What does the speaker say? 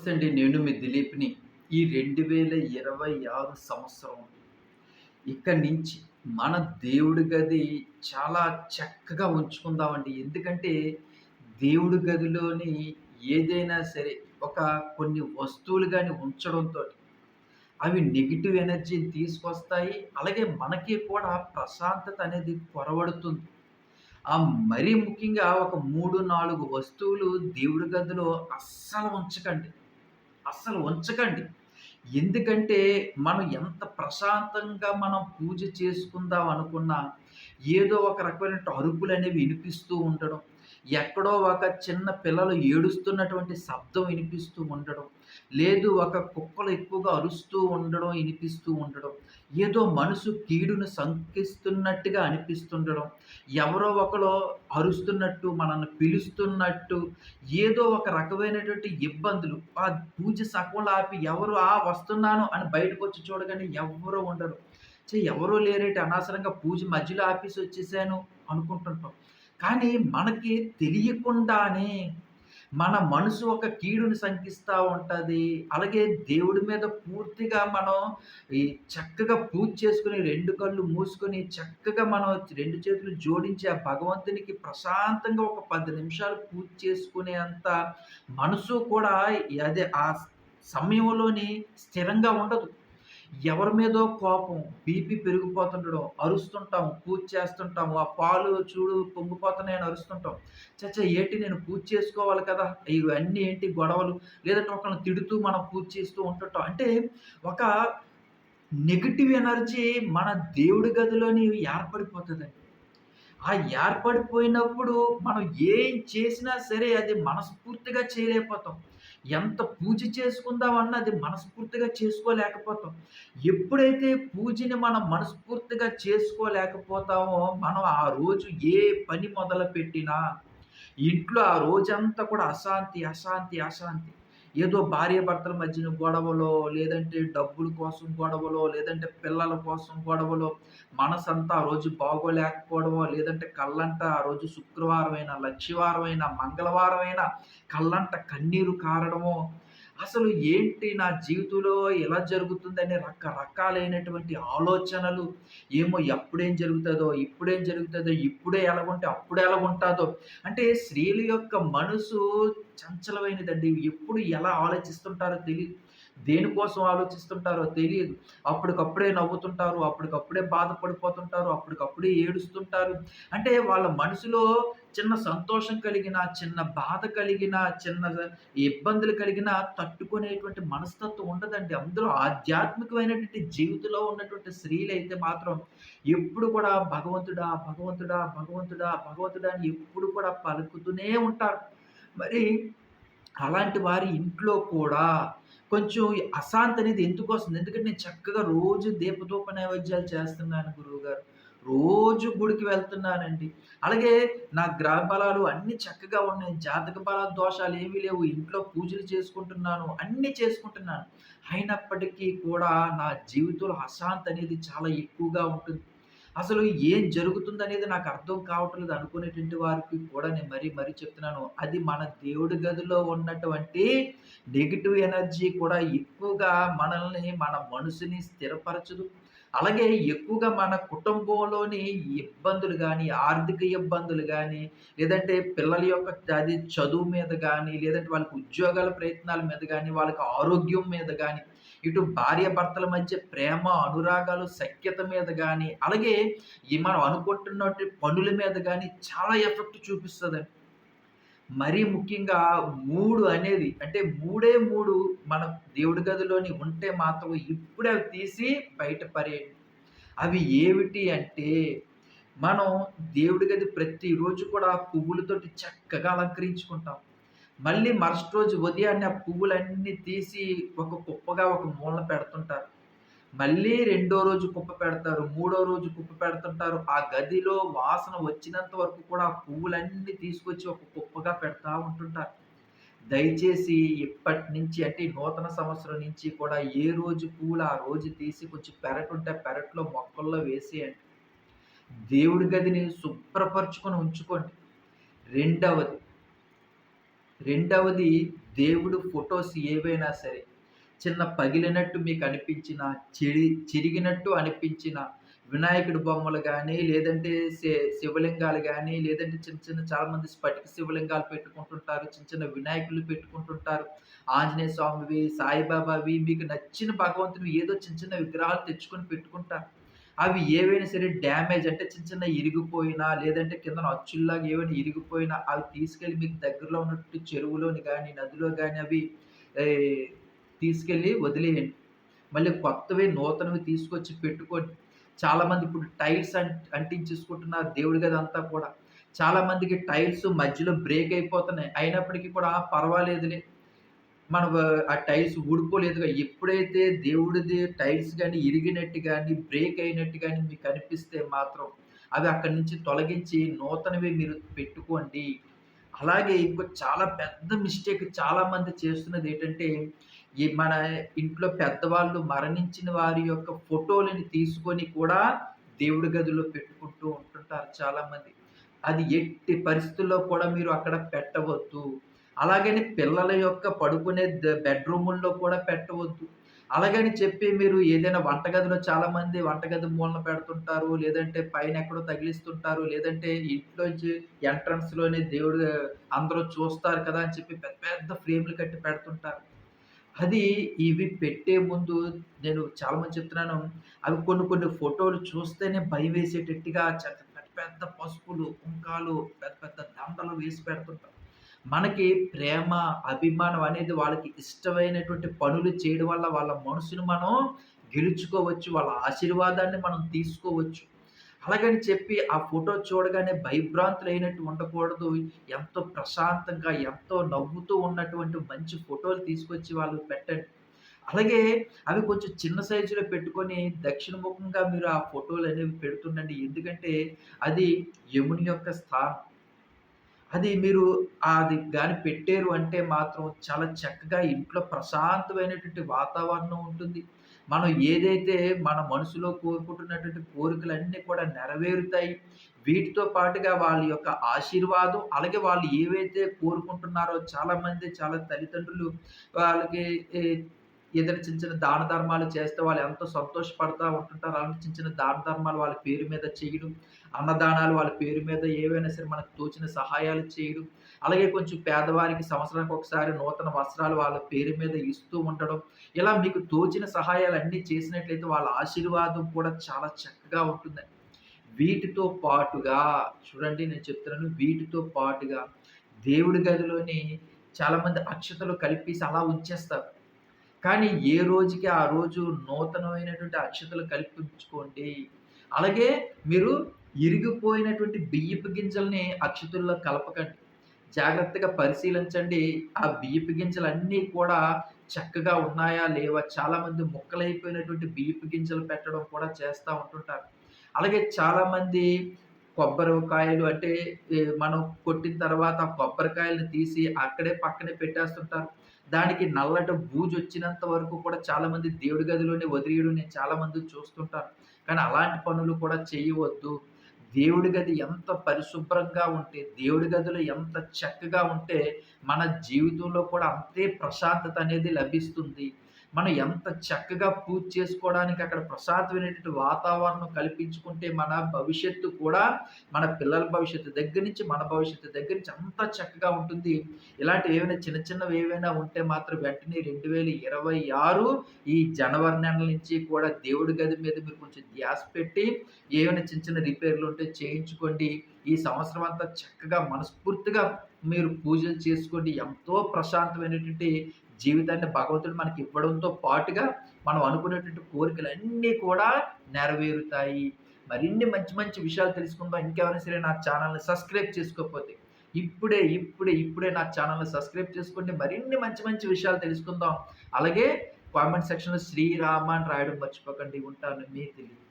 నమస్తే అండి నేను మీ దిలీప్ని ఈ రెండు వేల ఇరవై ఆరు సంవత్సరం ఇక్కడి నుంచి మన దేవుడి గది చాలా చక్కగా ఉంచుకుందామండి. ఎందుకంటే దేవుడి గదిలోని ఏదైనా సరే ఒక కొన్ని వస్తువులు కానీ ఉంచడంతో అవి నెగిటివ్ ఎనర్జీని తీసుకొస్తాయి. అలాగే మనకి కూడా ప్రశాంతత అనేది కొరవడుతుంది ఆ మరీ ముఖ్యంగా ఒక మూడు నాలుగు వస్తువులు దేవుడి గదిలో అస్సలు ఉంచకండి. అస్సలు ఉంచకండి. ఎందుకంటే, మనం ఎంత ప్రశాంతంగా మనం పూజ చేసుకుందాం అనుకున్నా, ఏదో ఒక రకమైన అరుపులు అనేవి వినిపిస్తూ ఉండడం, ఎక్కడో ఒక చిన్న పిల్లలు ఏడుస్తున్నటువంటి శబ్దం వినిపిస్తూ ఉండడం, లేదు ఒక కుక్కలు ఎక్కువగా అరుస్తూ ఉండడం వినిపిస్తూ ఉండడం, ఏదో మనసు కీడును శంకిస్తున్నట్టుగా అనిపిస్తుండడం, ఎవరో ఒకరు అరుస్తున్నట్టు, మనల్ని పిలుస్తున్నట్టు, ఏదో ఒక రకమైనటువంటి ఇబ్బందులు. ఆ పూజ సగంలో ఆపి ఎవరు "ఆ! వస్తున్నాను" అని బయటకొచ్చి చూడగానే ఎవరో ఉండరు. చే ఎవరు లేరేటి అనవసరంగా పూజ మధ్యలో ఆపేసి వచ్చేసాను అనుకుంటుంటాం. కానీ మనకి తెలియకుండానే మన మనసు ఒక కీడుని సంకిస్తూ ఉంటుంది అలాగే దేవుడి మీద పూర్తిగా మనం ఈ చక్కగా పూజ చేసుకుని రెండు కళ్ళు మూసుకొని, చక్కగా మనం రెండు చేతులు జోడించి, ఆ భగవంతునికి ప్రశాంతంగా ఒక పది నిమిషాలు పూజ చేసుకునే అంత మనసు కూడా అదే ఆ సమయంలోని స్థిరంగా ఉండదు. ఎవరి మీదో కోపం, బీపీ పెరిగిపోతుండడం, అరుస్తుంటాం, పూజ చేస్తుంటాము. ఆ పాలు చూడు పొంగిపోతున్నాయని అరుస్తుంటాం. చచ్చ ఏంటి నేను పూజ చేసుకోవాలి కదా! ఇవన్నీ ఏంటి గొడవలు? లేదంటే ఒకరిని తిడుతూ మనం పూజ చేస్తూ ఉంటుంటాం. అంటే ఒక నెగిటివ్ ఎనర్జీ మన దేవుడి గదిలోని ఏర్పడిపోతుందండి ఆ ఏర్పడిపోయినప్పుడు మనం ఏం చేసినా సరే అది మనస్ఫూర్తిగా చేయలేకపోతాం. ఎంత పూజ చేసుకుందాం అన్నది మనస్ఫూర్తిగా చేసుకోలేకపోతాం. ఎప్పుడైతే పూజని మనం మనస్ఫూర్తిగా చేసుకోలేకపోతామో, మనం ఆ రోజు ఏ పని మొదలుపెట్టినా, ఇంట్లో ఆ రోజంతా కూడా అశాంతి, అశాంతి, అశాంతి. ఏదో భార్యాభర్తల మధ్యన గొడవలో, లేదంటే డబ్బుల కోసం గొడవలో, లేదంటే పిల్లల కోసం గొడవలో, మనసంతా ఆ రోజు బాగోలేకపోవడమో, లేదంటే కళ్ళంట ఆ రోజు శుక్రవారమైనా, లక్షవారమైనా, మంగళవారమైనా కళ్ళంట కన్నీరు కారడమో, అసలు ఏంటి నా జీవితంలో ఎలా జరుగుతుందని రకరకాలైనటువంటి ఆలోచనలు, ఏమో ఎప్పుడేం జరుగుతుందో ఇప్పుడేం జరుగుతుందో ఇప్పుడే ఎలాగుంటే అప్పుడు ఎలాగుంటుందో. అంటే స్త్రీల యొక్క మనసు చంచలమైనదండి. ఎప్పుడు ఎలా ఆలోచిస్తుంటారో తెలియదు దేనికోసం ఆలోచిస్తుంటారో తెలియదు. అప్పటికప్పుడే నవ్వుతుంటారు. అప్పటికప్పుడే బాధపడిపోతుంటారు. అప్పటికప్పుడే ఏడుస్తుంటారు. అంటే వాళ్ళ మనసులో చిన్న సంతోషం కలిగిన చిన్న బాధ కలిగిన చిన్న ఇబ్బందులు కలిగిన తట్టుకునేటువంటి మనస్తత్వం ఉండదండి. అందులో ఆధ్యాత్మికమైనటువంటి జీవితంలో ఉన్నటువంటి స్త్రీలైతే మాత్రం ఎప్పుడు కూడా భగవంతుడా, భగవంతుడా, భగవంతుడా, భగవంతుడా అని ఎప్పుడు కూడా పలుకుతూనే ఉంటారు. మరి అలాంటి వారి ఇంట్లో కూడా కొంచెం అశాంతి అనేది ఎందుకు వస్తుంది ఎందుకంటే నేను చక్కగా రోజు దీపధూప నైవేద్యాలు చేస్తున్నాను గురువుగారు. రోజు గుడికి వెళ్తున్నానండి. అలాగే నా గ్రహ బలాలు అన్నీ చక్కగా ఉన్నాయి. జాతక బల దోషాలు ఏమీ లేవు. ఇంట్లో పూజలు చేసుకుంటున్నాను. అన్నీ చేసుకుంటున్నాను. అయినప్పటికీ కూడా నా జీవితంలో అశాంతి అనేది చాలా ఎక్కువగా ఉంటుంది. అసలు ఏం జరుగుతుందనేది నాకు అర్థం కావట్లేదు అనుకునేటువంటి వారికి కూడా నేను మరీ మరీ చెప్తున్నాను. అది మన దేవుడి గదిలో ఉన్నటువంటి నెగిటివ్ ఎనర్జీ కూడా ఎక్కువగా మనల్ని మన మనసుని స్థిరపరచదు. అలాగే ఎక్కువగా మన కుటుంబంలోని ఇబ్బందులు కానీ ఆర్థిక ఇబ్బందులు కానీ లేదంటే పిల్లల యొక్క అది చదువు మీద కానీ లేదంటే వాళ్ళకి ఉద్యోగాల ప్రయత్నాల మీద కానీ వాళ్ళకి ఆరోగ్యం మీద కానీ ఇటు భార్యాభర్తల మధ్య ప్రేమ, అనురాగాలు, సఖ్యత మీద కానీ అలాగే ఈ మనం అనుకుంటున్నటువంటి పనుల మీద కానీ చాలా ఎఫెక్ట్ చూపిస్తుంది మరీ ముఖ్యంగా మూడు అనేది అంటే మూడే మూడు మన దేవుడి గదిలోని ఉంటే మాత్రం ఇప్పుడే అవి తీసి బయట అవి ఏమిటి అంటే, మనం దేవుడి గది ప్రతిరోజు కూడా పువ్వులతోటి చక్కగా అలంకరించుకుంటాం. మళ్ళీ మరుసటి రోజు ఉదయాన్నే ఆ పువ్వులన్నీ తీసి ఒక కుప్పగా ఒక మూలన పెడుతుంటారు. మళ్ళీ రెండో రోజు కుప్ప పెడతారు. మూడో రోజు కుప్ప పెడుతుంటారు. ఆ గదిలో వాసన వచ్చినంత వరకు కూడా ఆ పువ్వులన్నీ తీసుకొచ్చి ఒక కుప్పగా పెడతా ఉంటుంటారు. దయచేసి ఇప్పటినుంచి అంటే నూతన సంవత్సరం నుంచి కూడా ఏ రోజు పువ్వులు ఆ రోజు తీసి కొంచెం పెరటుంటే పెరట్లో మొక్కల్లో వేసేయండి. దేవుడి గదిని శుభ్రపరచుకొని ఉంచుకోండి. రెండవది రెండవది దేవుడు ఫొటోస్ ఏవైనా సరే చిన్న పగిలినట్టు మీకు అనిపించిన చిరి చిరిగినట్టు అనిపించిన వినాయకుడి బొమ్మలు కానీ లేదంటే శి శివలింగాలు కానీ లేదంటే చిన్న చిన్న చాలామంది స్ఫటిక శివలింగాలు పెట్టుకుంటుంటారు. చిన్న చిన్న వినాయకులు పెట్టుకుంటుంటారు. ఆంజనేయ స్వామివి, సాయిబాబావి మీకు నచ్చిన భగవంతుని ఏదో చిన్న చిన్న విగ్రహాలు తెచ్చుకొని పెట్టుకుంటారు. అవి ఏవైనా సరే డ్యామేజ్ అంటే చిన్న చిన్న ఇరిగిపోయినా, లేదంటే కిందన అచ్చుల్లాగా ఏవైనా ఇరిగిపోయినా అవి తీసుకెళ్ళి మీకు దగ్గరలో ఉన్నట్టు చెరువులోని కానీ నదిలో కానీ అవి తీసుకెళ్ళి వదిలేయండి. మళ్ళీ కొత్తవి నూతనవి తీసుకొచ్చి పెట్టుకోండి. చాలామంది ఇప్పుడు టైల్స్ అంట అంటించేసుకుంటున్నారు దేవుడి గది అంతా కూడా. చాలామందికి టైల్స్ మధ్యలో బ్రేక్ అయిపోతున్నాయి. అయినప్పటికీ కూడా పర్వాలేదులే. మన ఆ టైల్స్ ఊడిపోలేదుగా. ఎప్పుడైతే దేవుడిది టైల్స్ కానీ ఇరిగినట్టు కానీ బ్రేక్ అయినట్టు కానీ మీకు కనిపిస్తే మాత్రం అవి అక్కడి నుంచి తొలగించి నూతనవి మీరు పెట్టుకోండి. అలాగే ఇంకో చాలా పెద్ద మిస్టేక్ చాలామంది చేస్తున్నది ఏంటంటే ఈ మన ఇంట్లో పెద్దవాళ్ళు మరణించిన వారి యొక్క ఫోటోలని తీసుకొని కూడా దేవుడి గదిలో పెట్టుకుంటూ ఉంటుంటారు చాలామంది. అది ఎట్టి పరిస్థితుల్లో కూడా మీరు అక్కడ పెట్టవద్దు. అలాగని పిల్లల యొక్క పడుకునే బెడ్‌రూముల్లో కూడా పెట్టవద్దు. అలాగని చెప్పి మీరు ఏదైనా వంటగదిలో చాలామంది వంటగది మూలన పెడుతుంటారు. లేదంటే పైన ఎక్కడో తగిలిస్తుంటారు. లేదంటే ఇంట్లోంచి ఎంట్రన్స్‌లోనే దేవుడు అందరూ చూస్తారు కదా! అని చెప్పి పెద్ద పెద్ద ఫ్రేమ్‌లు కట్టి పెడుతుంటారు. అది ఇవి పెట్టే ముందు నేను చాలా మంది చెప్తున్నాను. అవి కొన్ని కొన్ని ఫోటోలు చూస్తేనే భయం వేసేటట్టుగా పెద్ద పెద్ద పసుపులు, కుంకాలు, పెద్ద పెద్ద దండలు వేసి పెడుతుంటారు. మనకి ప్రేమ, అభిమానం అనేది వాళ్ళకి ఇష్టమైనటువంటి పనులు చేయడం వల్ల వాళ్ళ మనసును మనం గెలుచుకోవచ్చు. వాళ్ళ ఆశీర్వాదాన్ని మనం తీసుకోవచ్చు. అలాగని చెప్పి ఆ ఫోటో చూడగానే భయభ్రాంతులు అయినట్టు ఉండకూడదు. ఎంతో ప్రశాంతంగా, ఎంతో నవ్వుతూ ఉన్నటువంటి మంచి ఫోటోలు తీసుకొచ్చి వాళ్ళు పెట్టండి. అలాగే అవి కొంచెం చిన్న సైజులో పెట్టుకొని దక్షిణముఖంగా మీరు ఆ ఫోటోలు అనేవి పెడుతుండండి. ఎందుకంటే అది యముని యొక్క స్థానం. అది మీరు అది కానీ పెట్టారు అంటే మాత్రం చాలా చక్కగా ఇంట్లో ప్రశాంతమైనటువంటి వాతావరణం ఉంటుంది. మనం ఏదైతే మన మనసులో కోరుకుంటున్నటువంటి కోరికలన్నీ కూడా నెరవేరుతాయి. వీటితో పాటుగా వాళ్ళ యొక్క ఆశీర్వాదం, అలాగే వాళ్ళు ఏవైతే కోరుకుంటున్నారో చాలామంది చాలా తల్లిదండ్రులు వాళ్ళకి ఏదైనా చిన్న చిన్న దాన ధర్మాలు చేస్తే వాళ్ళు ఎంతో సంతోషపడతా ఉంటుంటారు. అలాంటి చిన్న చిన్న దాన ధర్మాలు వాళ్ళ పేరు మీద చేయడం, అన్నదానాలు వాళ్ళ పేరు మీద ఏవైనా సరే మనకు తోచిన సహాయాలు చేయడం, అలాగే కొంచెం పేదవారికి సంవత్సరానికి ఒకసారి నూతన వస్త్రాలు వాళ్ళ పేరు మీద ఇస్తూ ఉండడం. ఇలా మీకు తోచిన సహాయాలు అన్నీ చేసినట్లయితే వాళ్ళ ఆశీర్వాదం కూడా చాలా చక్కగా ఉంటుందండి. వీటితో పాటుగా చూడండి నేను చెప్తున్నాను వీటితో పాటుగా దేవుడి గదిలోని చాలామంది అక్షతలు కలిపేసి అలా ఉంచేస్తారు. కానీ ఏ రోజుకి ఆ రోజు నూతనమైనటువంటి అక్షతలు కల్పించుకోండి అలాగే మీరు ఇరిగిపోయినటువంటి బియ్యపు గింజల్ని అక్షతుల్లో కలపకండి. జాగ్రత్తగా పరిశీలించండి. ఆ బియ్యపు గింజలన్నీ కూడా చక్కగా ఉన్నాయా? లేవా? చాలామంది ముక్కలైపోయినటువంటి బియ్యపు గింజలు పెట్టడం కూడా చేస్తూ ఉంటుంటారు. అలాగే చాలామంది కొబ్బరికాయలు అంటే మనం కొట్టిన తర్వాత ఆ కొబ్బరికాయలను తీసి అక్కడే పక్కనే పెట్టేస్తుంటారు. దానికి నల్లటి బూజొచ్చినంత వరకు కూడా చాలామంది దేవుడి గదిలోనే వదిలేయడం నేను చాలామంది చూస్తుంటాను. కానీ అలాంటి పనులు కూడా చేయవద్దు. దేవుడి గది ఎంత పరిశుభ్రంగా ఉంటే, దేవుడి గదిలో ఎంత చక్కగా ఉంటే, మన జీవితంలో కూడా అంతే ప్రశాంతత అనేది లభిస్తుంది. మనం ఎంత చక్కగా పూజ చేసుకోవడానికి అక్కడ ప్రశాంతమైనటువంటి వాతావరణం కల్పించుకుంటే మన భవిష్యత్తు కూడా మన పిల్లల భవిష్యత్తు దగ్గర నుంచి మన భవిష్యత్తు దగ్గర నుంచి అంత చక్కగా ఉంటుంది. ఇలాంటివి ఏమైనా చిన్న చిన్నవి ఏవైనా ఉంటే మాత్రం వెంటనే 2026 ఈ జనవరి నెల నుంచి కూడా దేవుడి గది మీద మీరు కొంచెం ధ్యాస పెట్టి ఏమైనా చిన్న చిన్న రిపేర్‌లు ఉంటే చేయించుకోండి. ఈ సంవత్సరం అంతా చక్కగా మనస్ఫూర్తిగా మీరు పూజలు చేసుకోండి. ఎంతో ప్రశాంతమైనటువంటి జీవితాన్ని భగవంతుడు మనకి ఇవ్వడంతో పాటుగా మనం అనుకునేటువంటి కోరికలన్నీ కూడా నెరవేరుతాయి. మరిన్ని మంచి మంచి విషయాలు తెలుసుకుందాం. ఇంకెవరైనా సరే నా ఛానల్ని సబ్స్క్రైబ్ చేసుకోకపోతే ఇప్పుడే, ఇప్పుడే, ఇప్పుడే నా ఛానల్ని సబ్స్క్రైబ్ చేసుకోండి. మరిన్ని మంచి మంచి విషయాలు తెలుసుకుందాం. అలాగే కామెంట్ సెక్షన్‌లో శ్రీరామ అని రాయడం మర్చిపోకండి. ఉంటాను. మీ తెలియదు